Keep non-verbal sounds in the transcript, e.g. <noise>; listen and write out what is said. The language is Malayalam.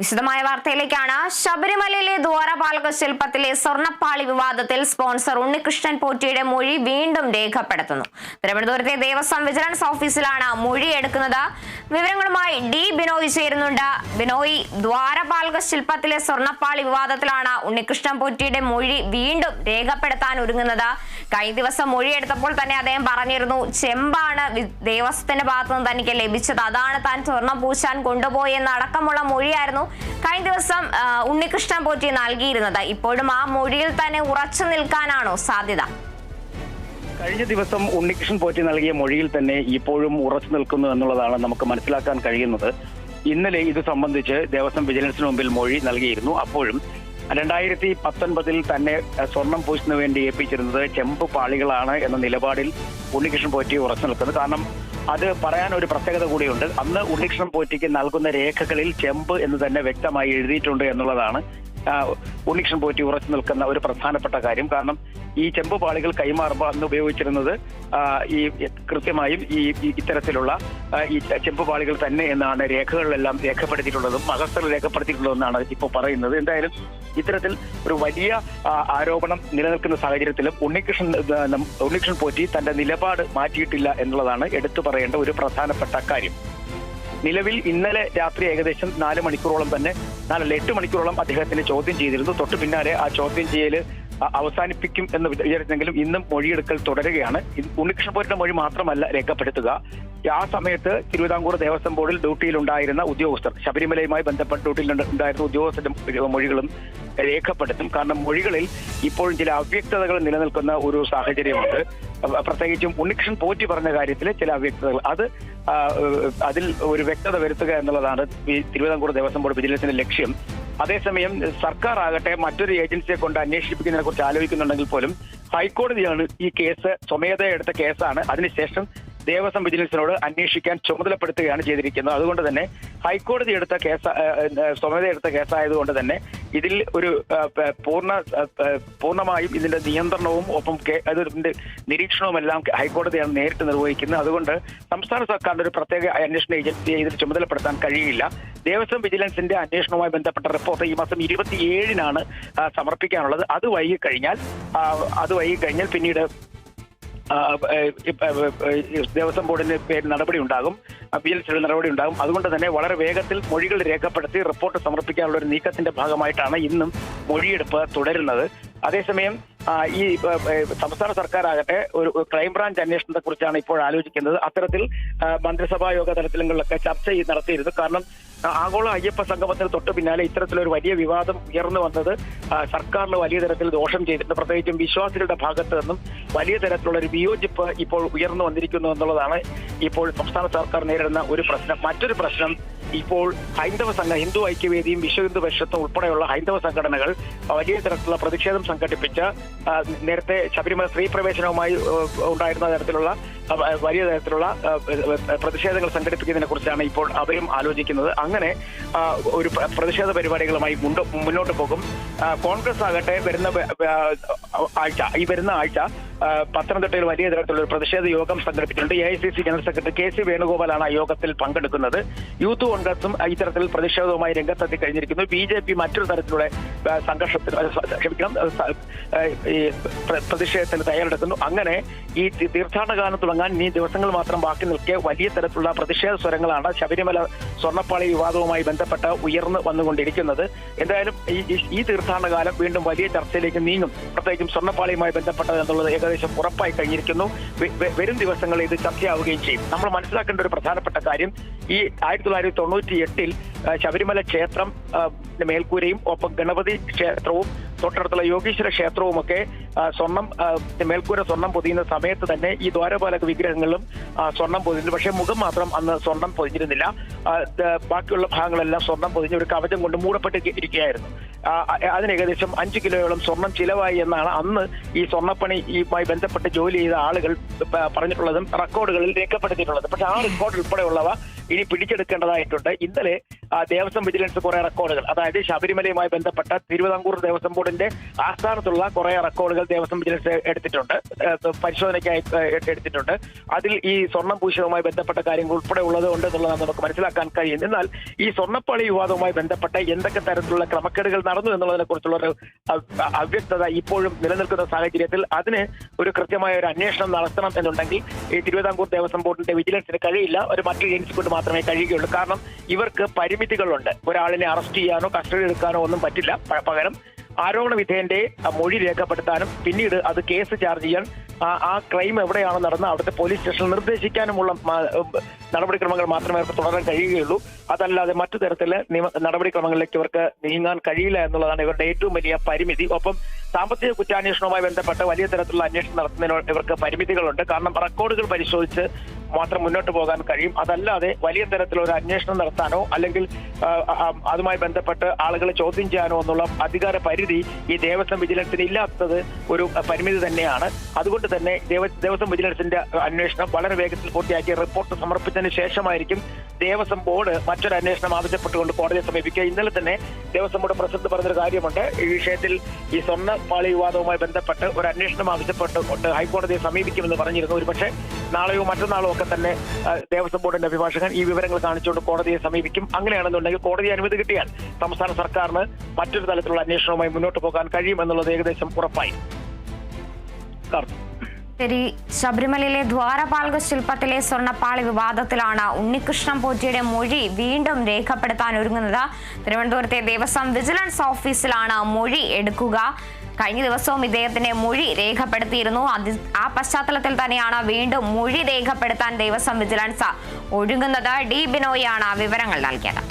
വിശദമായ വാർത്തയിലേക്കാണ് ശബരിമലയിലെ ദ്വാരപാലക ശില്പത്തിലെ സ്വർണപ്പാളി വിവാദത്തിൽ സ്പോൺസർ ഉണ്ണികൃഷ്ണൻ പോറ്റിയുടെ മൊഴി വീണ്ടും രേഖപ്പെടുത്തുന്നു. തിരുവനന്തപുരത്തെ ദേവസ്വം വിജിലൻസ് ഓഫീസിലാണ് മൊഴി എടുക്കുന്നത്. വിവരങ്ങളുമായി ഡി ബിനോയ് ചേരുന്നുണ്ട്. ബിനോയ് ദ്വാരപാലക ശില്പത്തിലെ സ്വർണപ്പാളി വിവാദത്തിലാണ് ഉണ്ണികൃഷ്ണൻ പോറ്റിയുടെ മൊഴി വീണ്ടും രേഖപ്പെടുത്താൻ ഒരുങ്ങുന്നത്. കഴിഞ്ഞ ദിവസം മൊഴി എടുത്തപ്പോൾ തന്നെ അദ്ദേഹം പറഞ്ഞിരുന്നു ചെമ്പാണ് ദേവസ്വത്തിന്റെ ഭാഗത്തുനിന്ന് തനിക്ക് ലഭിച്ചത്. അതാണ് താൻ സ്വർണം പൂശാൻ കൊണ്ടുപോയെന്ന് അടക്കമുള്ള മൊഴിയായിരുന്നു കഴിഞ്ഞ ദിവസം ഉണ്ണികൃഷ്ണൻ പോറ്റി നൽകിയിരുന്നത്. ഇപ്പോഴും ആ മൊഴിയിൽ തന്നെ ഉറച്ചു നിൽക്കാനാണോ സാധ്യത? കഴിഞ്ഞ ദിവസം ഉണ്ണികൃഷ്ണൻ പോറ്റി നൽകിയ മൊഴിയിൽ തന്നെ ഇപ്പോഴും ഉറച്ചു നിൽക്കുന്നു എന്നുള്ളതാണ് നമുക്ക് മനസ്സിലാക്കാൻ കഴിയുന്നത്. ഇന്നലെ ഇത് സംബന്ധിച്ച് ദേവസ്വം വിജിലൻസിന് മുമ്പിൽ മൊഴി നൽകിയിരുന്നു. അപ്പോഴും രണ്ടായിരത്തി പത്തൊൻപതിൽ തന്നെ സ്വർണം പൂശിന് വേണ്ടി ഏൽപ്പിച്ചിരുന്നത് ചെമ്പ് പാളികളാണ് എന്ന നിലപാടിൽ ഉണ്ണികൃഷ്ണൻ പോറ്റി ഉറച്ചു നിൽക്കുന്നത്. കാരണം അത് പറയാൻ ഒരു പ്രത്യേകത കൂടിയുണ്ട്. അന്ന് ഉണ്ണികൃഷ്ണൻ പോറ്റിക്ക് നൽകുന്ന രേഖകളിൽ ചെമ്പ് എന്ന് തന്നെ വ്യക്തമായി എഴുതിയിട്ടുണ്ട് എന്നുള്ളതാണ് ഉണ്ണികൃഷ്ണൻ പോറ്റി ഉറച്ചു നിൽക്കുന്ന ഒരു പ്രധാനപ്പെട്ട കാര്യം. കാരണം ഈ ചെമ്പ് പാളികൾ കൈമാറുമ്പോൾ അന്ന് ഉപയോഗിച്ചിരുന്നത് ഈ കൃത്യമായും ഈ ഇത്തരത്തിലുള്ള ഈ ചെമ്പ് പാളികൾ തന്നെ എന്നാണ് രേഖകളിലെല്ലാം രേഖപ്പെടുത്തിയിട്ടുള്ളതും മഹസ്തർ രേഖപ്പെടുത്തിയിട്ടുള്ളതെന്നാണ് ഇപ്പോൾ പറയുന്നത്. എന്തായാലും ഇത്തരത്തിൽ ഒരു വലിയ ആരോപണം നിലനിൽക്കുന്ന സാഹചര്യത്തിലും ഉണ്ണികൃഷ്ണൻ ഉണ്ണികൃഷ്ണൻ പോറ്റി തന്റെ നിലപാട് മാറ്റിയിട്ടില്ല എന്നുള്ളതാണ് എടുത്തു പറയേണ്ട ഒരു പ്രധാനപ്പെട്ട കാര്യം. നിലവിൽ ഇന്നലെ രാത്രി ഏകദേശം നാല് മണിക്കൂറോളം തന്നെ നാലല്ല എട്ട് മണിക്കൂറോളം അദ്ദേഹത്തിന് ചോദ്യം ചെയ്തിരുന്നു. തൊട്ടു പിന്നാലെ ആ ചോദ്യം ചെയ്യൽ അ- അവസാനിപ്പിക്കും എന്ന് വിചാരിച്ചെങ്കിലും ഇന്നും മൊഴിയെടുക്കൽ തുടരുകയാണ്. ഇത് ഉണ്ണികൃഷ്ണപുരന്റെ മൊഴി മാത്രമല്ല രേഖപ്പെടുത്തുക. ആ സമയത്ത് തിരുവിതാംകൂർ ദേവസ്വം ബോർഡിൽ ഡ്യൂട്ടിയിലുണ്ടായിരുന്ന ഉദ്യോഗസ്ഥർ ശബരിമലയുമായി ബന്ധപ്പെട്ട് ഡ്യൂട്ടിയിൽ ഉണ്ടായിരുന്ന ഉദ്യോഗസ്ഥരുടെ മൊഴികളും രേഖപ്പെടുത്തും. കാരണം മൊഴികളിൽ ഇപ്പോഴും ചില അവ്യക്തതകൾ നിലനിൽക്കുന്ന ഒരു സാഹചര്യമുണ്ട്. പ്രത്യേകിച്ചും ഉണ്ണികൃഷ്ണൻ പോറ്റി പറഞ്ഞ കാര്യത്തിൽ ചില അവ്യക്തതകൾ. അത് അതിൽ ഒരു വ്യക്തത വരുത്തുക എന്നുള്ളതാണ് തിരുവിതാംകൂർ ദേവസ്വം ബോർഡ് വിജിലൻസിന്റെ ലക്ഷ്യം. അതേസമയം സർക്കാർ ആകട്ടെ മറ്റൊരു ഏജൻസിയെ കൊണ്ട് അന്വേഷിപ്പിക്കുന്നതിനെ കുറിച്ച് ആലോചിക്കുന്നുണ്ടെങ്കിൽ പോലും ഹൈക്കോടതിയാണ് ഈ കേസ് സ്വമേധയ എടുത്ത കേസാണ്. അതിനുശേഷം ദേവസ്വം വിജിലൻസിനോട് അന്വേഷിക്കാൻ ചുമതലപ്പെടുത്തുകയാണ് ചെയ്തിരിക്കുന്നത്. അതുകൊണ്ട് തന്നെ ഹൈക്കോടതി എടുത്ത കേസ് സ്വമേധ എടുത്ത കേസായതുകൊണ്ട് തന്നെ ഇതിൽ ഒരു പൂർണ പൂർണമായും ഇതിന്റെ നിയന്ത്രണവും ഒപ്പം അതിന്റെ നിരീക്ഷണവും എല്ലാം ഹൈക്കോടതിയാണ് നേരിട്ട് നിർവഹിക്കുന്നത്. അതുകൊണ്ട് സംസ്ഥാന സർക്കാരിന്റെ ഒരു പ്രത്യേക അന്വേഷണ ഏജൻസിയെ ഇതിൽ ചുമതലപ്പെടുത്താൻ കഴിയില്ല. ദേവസ്വം വിജിലൻസിന്റെ അന്വേഷണവുമായി ബന്ധപ്പെട്ട റിപ്പോർട്ട് ഈ മാസം ഇരുപത്തിയേഴിനാണ് സമർപ്പിക്കാനുള്ളത്. അത് വൈകി കഴിഞ്ഞാൽ അത് വൈകി കഴിഞ്ഞാൽ പിന്നീട് ദേവസ്വം ബോർഡിന്റെ പേരിൽ നടപടി ഉണ്ടാകും. സിയുടെ നടപടി ഉണ്ടാകും. അതുകൊണ്ട് തന്നെ വളരെ വേഗത്തിൽ മൊഴികൾ രേഖപ്പെടുത്തി റിപ്പോർട്ട് സമർപ്പിക്കാനുള്ള ഒരു നീക്കത്തിന്റെ ഭാഗമായിട്ടാണ് ഇന്നും മൊഴിയെടുപ്പ് തുടരുന്നത്. അതേസമയം ഈ സംസ്ഥാന സർക്കാരാകട്ടെ ഒരു ക്രൈംബ്രാഞ്ച് അന്വേഷണത്തെ കുറിച്ചാണ് ഇപ്പോൾ ആലോചിക്കുന്നത്. അത്തരത്തിൽ മന്ത്രിസഭാ യോഗ തലത്തിലങ്ങളിലൊക്കെ ചർച്ച നടത്തിയിരുന്നു. കാരണം ആഗോള അയ്യപ്പ സംഗമത്തിന് തൊട്ട് പിന്നാലെ ഇത്തരത്തിലൊരു വലിയ വിവാദം ഉയർന്നു വന്നത് സർക്കാരിന് വലിയ തരത്തിൽ ദോഷം ചെയ്തിട്ടുണ്ട്. പ്രത്യേകിച്ചും വിശ്വാസികളുടെ ഭാഗത്ത് നിന്നും വലിയ തരത്തിലുള്ള ഒരു വിയോജിപ്പ് ഇപ്പോൾ ഉയർന്നു വന്നിരിക്കുന്നു എന്നുള്ളതാണ് ഇപ്പോൾ സംസ്ഥാന സർക്കാർ നേരിടുന്ന ഒരു പ്രശ്നം. മറ്റൊരു പ്രശ്നം ഇപ്പോൾ ഹൈന്ദവ സംഘ ഹിന്ദു ഐക്യവേദിയും വിശ്വ ഹിന്ദു പരിഷത്തും ഉൾപ്പെടെയുള്ള ഹൈന്ദവ സംഘടനകൾ വലിയ തരത്തിലുള്ള പ്രതിഷേധം സംഘടിപ്പിച്ച നേരത്തെ ശബരിമല സ്ത്രീ പ്രവേശനവുമായി ഉണ്ടായിരുന്ന തരത്തിലുള്ള വലിയ തരത്തിലുള്ള പ്രതിഷേധങ്ങൾ സംഘടിപ്പിക്കുന്നതിനെ കുറിച്ചാണ് ഇപ്പോൾ അവരും ആലോചിക്കുന്നത്. അങ്ങനെ ഒരു പ്ര- പ്രതിഷേധ പരിപാടികളുമായി മുന്നോട്ട് പോകും. കോൺഗ്രസ് ആകട്ടെ വരുന്ന ആഴ്ച ഈ വരുന്ന ആഴ്ച പത്തനംതിട്ടയിൽ വലിയ തരത്തിലുള്ള ഒരു പ്രതിഷേധ യോഗം സംഘടിപ്പിച്ചിട്ടുണ്ട്. A I C C general secretary K C വേണുഗോപാലാണ് ആ യോഗത്തിൽ പങ്കെടുക്കുന്നത്. യൂത്ത് കോൺഗ്രസും ഇത്തരത്തിൽ പ്രതിഷേധവുമായി രംഗത്തെത്തി കഴിഞ്ഞിരിക്കുന്നു. ബി ജെ പി മറ്റൊരു തരത്തിലുള്ള സംഘർഷത്തിന് ക്ഷമിക്കണം പ്രതിഷേധത്തിന് തയ്യാറെടുക്കുന്നു. അങ്ങനെ ഈ തീർത്ഥാടന കാലം തുടങ്ങാൻ ഇനി ദിവസങ്ങൾ മാത്രം ബാക്കി നിൽക്കെ വലിയ തരത്തിലുള്ള പ്രതിഷേധ സ്വരങ്ങളാണ് ശബരിമല സ്വർണപ്പാളി വിവാദവുമായി ബന്ധപ്പെട്ട് ഉയർന്നു വന്നുകൊണ്ടിരിക്കുന്നത്. എന്തായാലും ഈ തീർത്ഥാടന കാലം വീണ്ടും വലിയ ചർച്ചയിലേക്ക് നീങ്ങും. പ്രത്യേകിച്ചും സ്വർണപ്പാളിയുമായി ബന്ധപ്പെട്ടത് എന്നുള്ളത് ഏകദേശം ഉറപ്പായി കഴിഞ്ഞിരിക്കുന്നു. വരും ദിവസങ്ങളിൽ ഇത് ചർച്ചയാവുകയും ചെയ്യും. നമ്മൾ മനസ്സിലാക്കേണ്ട ഒരു പ്രധാനപ്പെട്ട കാര്യം ഈ ആയിരത്തി തൊള്ളായിരത്തി തൊണ്ണൂറ്റി എട്ടിൽ ശബരിമല ക്ഷേത്രം മേൽക്കൂരയും ഒപ്പം ഗണപതി ക്ഷേത്രവും തൊട്ടടുത്തുള്ള യോഗീശ്വര ക്ഷേത്രവുമൊക്കെ സ്വർണം സ്വർണം മേൽക്കൂര സ്വർണം പൊതിയുന്ന സമയത്ത് തന്നെ ഈ ദ്വാരപാലക വിഗ്രഹങ്ങളിലും സ്വർണം പൊതിഞ്ഞു പക്ഷേ മുഖം മാത്രം അന്ന് സ്വർണം പൊതിഞ്ഞിരുന്നില്ല. ബാക്കിയുള്ള ഭാഗങ്ങളെല്ലാം സ്വർണം പൊതിഞ്ഞ് ഒരു കവചം കൊണ്ട് മൂടപ്പെട്ട് ഇരിക്കുകയായിരുന്നു. അതിന് ഏകദേശം അഞ്ച് കിലോയോളം സ്വർണം ചിലവായി എന്നാണ് അന്ന് ഈ സ്വർണപ്പണിയുമായി ബന്ധപ്പെട്ട് ജോലി ചെയ്ത ആളുകൾ പറഞ്ഞിട്ടുള്ളതും റെക്കോർഡുകളിൽ രേഖപ്പെടുത്തിയിട്ടുള്ളത്. പക്ഷെ ആ <coughs> റെക്കോർഡ് ഉൾപ്പെടെയുള്ളവ ഇനി പിടിച്ചെടുക്കേണ്ടതായിട്ടുണ്ട്. ഇന്നലെ ദേവസ്വം വിജിലൻസ് കുറെ റെക്കോർഡുകൾ. അതായത് ശബരിമലയുമായി ബന്ധപ്പെട്ട തിരുവിതാംകൂർ ദേവസ്വം ബോർഡിന്റെ ആസ്ഥാനത്തുള്ള കുറെ റെക്കോർഡുകൾ ദേവസ്വം വിജിലൻസ് എടുത്തിട്ടുണ്ട്. പരിശോധനയ്ക്കായി എടുത്തിട്ടുണ്ട്. അതിൽ ഈ സ്വർണം പൂശവുമായി ബന്ധപ്പെട്ട കാര്യങ്ങൾ ഉൾപ്പെടെ ഉള്ളത് ഉണ്ട് എന്നുള്ളതാണ് നമുക്ക് മനസ്സിലാക്കാൻ കഴിയും എന്നാൽ ഈ സ്വർണപ്പാളി വിവാദവുമായി ബന്ധപ്പെട്ട എന്തൊക്കെ തരത്തിലുള്ള ക്രമക്കേടുകൾ നടന്നു എന്നുള്ളതിനെ കുറിച്ചുള്ള ഒരു അവ- അവ്യക്തത ഇപ്പോഴും നിലനിൽക്കുന്ന സാഹചര്യത്തിൽ അതിന് ഒരു കൃത്യമായ ഒരു അന്വേഷണം നടത്തണം എന്നുണ്ടെങ്കിൽ ഈ തിരുവിതാംകൂർ ദേവസ്വം ബോർഡിന്റെ വിജിലൻസിന് കഴിയില്ല. ഒരു മറ്റൊരു ഏജൻസി കൊണ്ട് മാത്രമേ കഴിയുകയുള്ളൂ. കാരണം ഇവർക്ക് പരിമിതികളുണ്ട് ഒരാളിനെ അറസ്റ്റ് ചെയ്യാനോ കസ്റ്റഡി എടുക്കാനോ ഒന്നും പറ്റില്ല. പകരം ആരോപണ വിധേയന്റെ മൊഴി രേഖപ്പെടുത്താനും പിന്നീട് അത് കേസ് ചാർജ് ചെയ്യാൻ ആ- ക്രൈം എവിടെയാണ് നടന്ന അവിടുത്തെ പോലീസ് സ്റ്റേഷൻ നിർദ്ദേശിക്കാനുമുള്ള നടപടിക്രമങ്ങൾ മാത്രമേ അവർക്ക് തുടരാൻ കഴിയുകയുള്ളൂ. അതല്ലാതെ മറ്റു തരത്തിൽ നടപടിക്രമങ്ങളിലേക്ക് ഇവർക്ക് നീങ്ങാൻ കഴിയില്ല എന്നുള്ളതാണ് ഇവരുടെ ഏറ്റവും വലിയ പരിമിതി. ഒപ്പം സാമ്പത്തിക കുറ്റാന്വേഷണവുമായി ബന്ധപ്പെട്ട് വലിയ തരത്തിലുള്ള അന്വേഷണം നടത്തുന്നതിന് ഇവർക്ക് പരിമിതികളുണ്ട്. കാരണം റെക്കോർഡുകൾ പരിശോധിച്ച് മാത്രം മുന്നോട്ട് പോകാൻ കഴിയും. അതല്ലാതെ വലിയ തരത്തിലൊരു അന്വേഷണം നടത്താനോ അല്ലെങ്കിൽ അതുമായി ബന്ധപ്പെട്ട് ആളുകളെ ചോദ്യം ചെയ്യാനോ എന്നുള്ള അധികാര പരിധി ഈ ദേവസ്വം വിജിലൻസിന് ഇല്ലാത്തത് ഒരു പരിമിതി തന്നെയാണ്. അതുകൊണ്ട് തന്നെ ദേവ ദേവസ്വം വിജിലൻസിന്റെ അന്വേഷണം വളരെ വേഗത്തിൽ പൂർത്തിയാക്കി റിപ്പോർട്ട് സമർപ്പിച്ചതിന് ശേഷമായിരിക്കും ദേവസ്വം ബോർഡ് മറ്റൊരു അന്വേഷണം ആവശ്യപ്പെട്ടുകൊണ്ട് കോടതിയെ സമീപിക്കുക. ഇന്നലെ തന്നെ ദേവസ്വം ബോർഡ് പ്രസിദ്ധ പറഞ്ഞൊരു കാര്യമുണ്ട്. ഈ വിഷയത്തിൽ ഈ സ്വർണ പാളി വിവാദവുമായി ബന്ധപ്പെട്ട് ഒരു അന്വേഷണം ആവശ്യപ്പെട്ടുകൊണ്ട് ഹൈക്കോടതിയെ സമീപിക്കുമെന്ന് പറഞ്ഞിരുന്നു. ഒരുപക്ഷെ നാളെയോ മറ്റന്നാളോ ഒക്കെ തന്നെ ആ, ദേവസ്വം ബോർഡിന്റെ അഭിഭാഷകൻ ഈ വിവരങ്ങൾ കാണിച്ചുകൊണ്ട് കോടതിയെ സമീപിക്കും. അങ്ങനെയാണെന്നുണ്ടെങ്കിൽ കോടതി അനുമതി കിട്ടിയാൽ സംസ്ഥാന സർക്കാരിന് മറ്റൊരു തലത്തിലുള്ള അന്വേഷണവുമായി മുന്നോട്ട് പോകാൻ കഴിയുമെന്നുള്ളത് ഏകദേശം ഉറപ്പായി. ശരി ശബരിമലയിലെ ദ്വാരപാലക ശില്പത്തിലെ സ്വർണപ്പാളി വിവാദത്തിലാണ് ഉണ്ണികൃഷ്ണൻ പോറ്റിയുടെ മൊഴി വീണ്ടും രേഖപ്പെടുത്താൻ ഒരുങ്ങുന്നത്. തിരുവനന്തപുരത്തെ ദേവസ്വം വിജിലൻസ് ഓഫീസിലാണ് മൊഴി എടുക്കുക. കഴിഞ്ഞ ദിവസവും ഇദ്ദേഹത്തിന്റെ മൊഴി രേഖപ്പെടുത്തിയിരുന്നു. ആ പശ്ചാത്തലത്തിൽ തന്നെയാണ് വീണ്ടും മൊഴി രേഖപ്പെടുത്താൻ ദേവസ്വം വിജിലൻസ് ഒഴുകുന്നത് ഡി ബിനോയാണ് വിവരങ്ങൾ നൽകിയത്.